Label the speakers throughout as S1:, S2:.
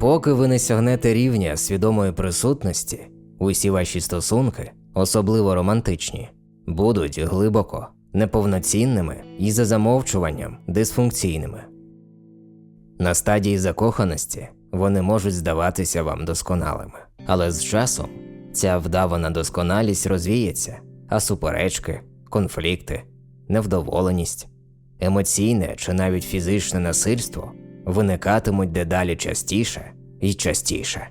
S1: Поки ви не сягнете рівня свідомої присутності, усі ваші стосунки, особливо романтичні, будуть глибоко неповноцінними і за замовчуванням дисфункційними. На стадії закоханості вони можуть здаватися вам досконалими, але з часом ця вдавана досконалість розвіється, а суперечки, конфлікти, невдоволеність, емоційне чи навіть фізичне насильство виникатимуть дедалі частіше і частіше.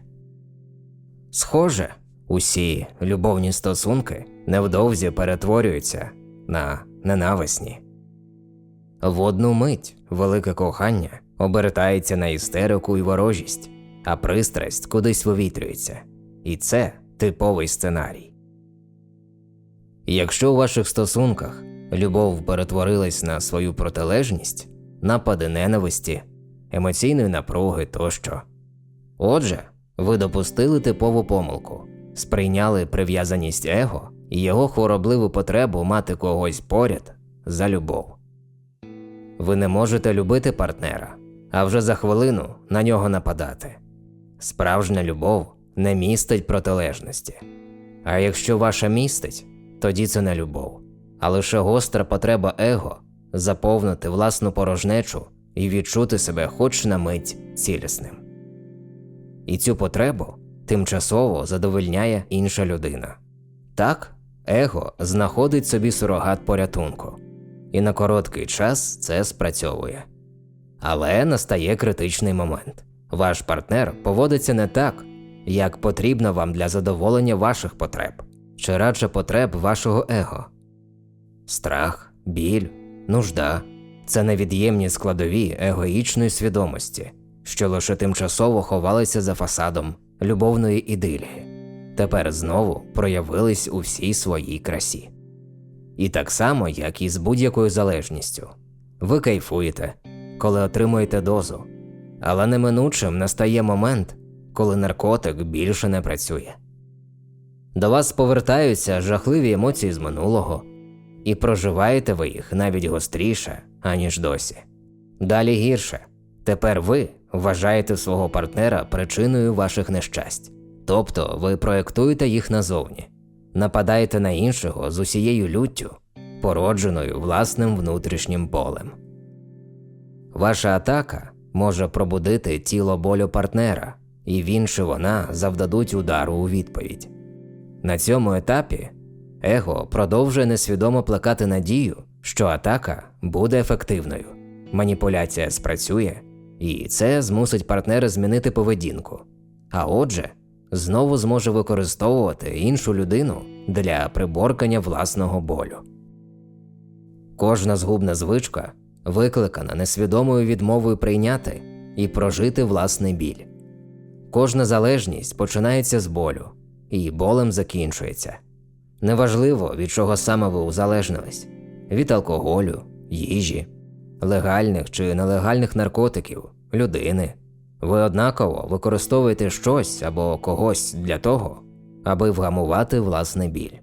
S1: Схоже, усі любовні стосунки невдовзі перетворюються на ненависні. В одну мить велике кохання обертається на істерику і ворожість, а пристрасть кудись вивітрюється. І це типовий сценарій. Якщо у ваших стосунках любов перетворилась на свою протилежність, напади ненависті, емоційної напруги тощо. Отже, ви допустили типову помилку, сприйняли прив'язаність его і його хворобливу потребу мати когось поряд за любов. Ви не можете любити партнера, а вже за хвилину на нього нападати. Справжня любов не містить протилежності. А якщо ваша містить, тоді це не любов, а лише гостра потреба его заповнити власну порожнечу і відчути себе хоч на мить цілісним. І цю потребу тимчасово задовольняє інша людина. Так, его знаходить собі сурогат порятунку, і на короткий час це спрацьовує. Але настає критичний момент. Ваш партнер поводиться не так, як потрібно вам для задоволення ваших потреб, чи радше потреб вашого его. Страх, біль, нужда це невід'ємні складові егоїчної свідомості, що лише тимчасово ховалися за фасадом любовної ідилії, тепер знову проявились у всій своїй красі. І так само, як і з будь-якою залежністю, ви кайфуєте, коли отримуєте дозу, але неминучим настає момент, коли наркотик більше не працює. До вас повертаються жахливі емоції з минулого, і проживаєте ви їх навіть гостріше, аніж досі. Далі гірше. Тепер ви вважаєте свого партнера причиною ваших нещасть, тобто ви проєктуєте їх назовні, нападаєте на іншого з усією люттю, породженою власним внутрішнім болем. Ваша атака може пробудити тіло болю партнера, і він чи вона завдадуть удару у відповідь. На цьому етапі его продовжує несвідомо плекати надію, що атака буде ефективною, маніпуляція спрацює, і це змусить партнера змінити поведінку, а отже, знову зможе використовувати іншу людину для приборкання власного болю. Кожна згубна звичка викликана несвідомою відмовою прийняти і прожити власний біль. Кожна залежність починається з болю, і болем закінчується. Неважливо, від чого саме ви узалежнились від алкоголю, їжі, легальних чи нелегальних наркотиків, людини. Ви однаково використовуєте щось або когось для того, аби вгамувати власний біль.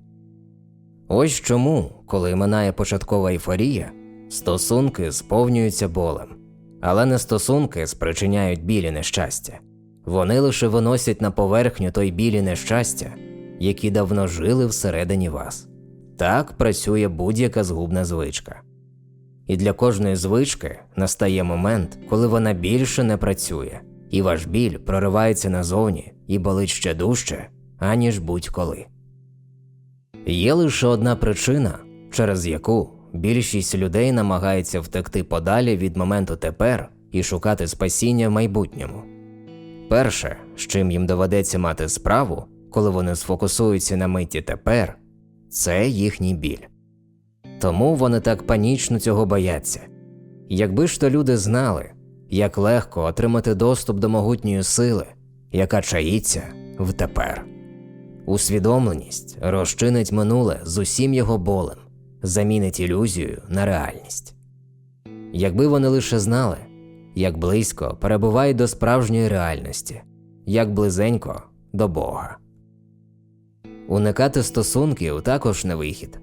S1: Ось чому, коли минає початкова ейфорія, стосунки сповнюються болем, але не стосунки спричиняють біль і нещастя. Вони лише виносять на поверхню той біль і нещастя, які давно жили всередині вас. Так працює будь-яка згубна звичка. І для кожної звички настає момент, коли вона більше не працює, і ваш біль проривається назовні і болить ще дужче, аніж будь-коли. Є лише одна причина, через яку більшість людей намагається втекти подалі від моменту тепер і шукати спасіння в майбутньому. Перше, з чим їм доведеться мати справу, коли вони сфокусуються на миті тепер, це їхній біль. Тому вони так панічно цього бояться. Якби ж то люди знали, як легко отримати доступ до могутньої сили, яка чаїться в тепер. Усвідомленість розчинить минуле з усім його болем, замінить ілюзію на реальність. Якби вони лише знали, як близько перебувають до справжньої реальності, як близенько до Бога. Уникати стосунків також не вихід,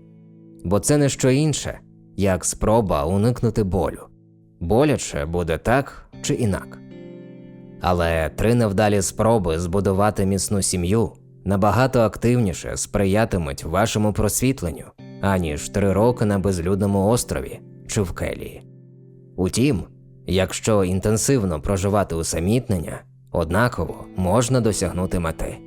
S1: бо це не що інше, як спроба уникнути болю. Боляче буде так чи інак. Але три невдалі спроби збудувати міцну сім'ю набагато активніше сприятимуть вашому просвітленню, аніж три роки на безлюдному острові чи в келії. Утім, якщо інтенсивно проживати усамітнення, однаково можна досягнути мети.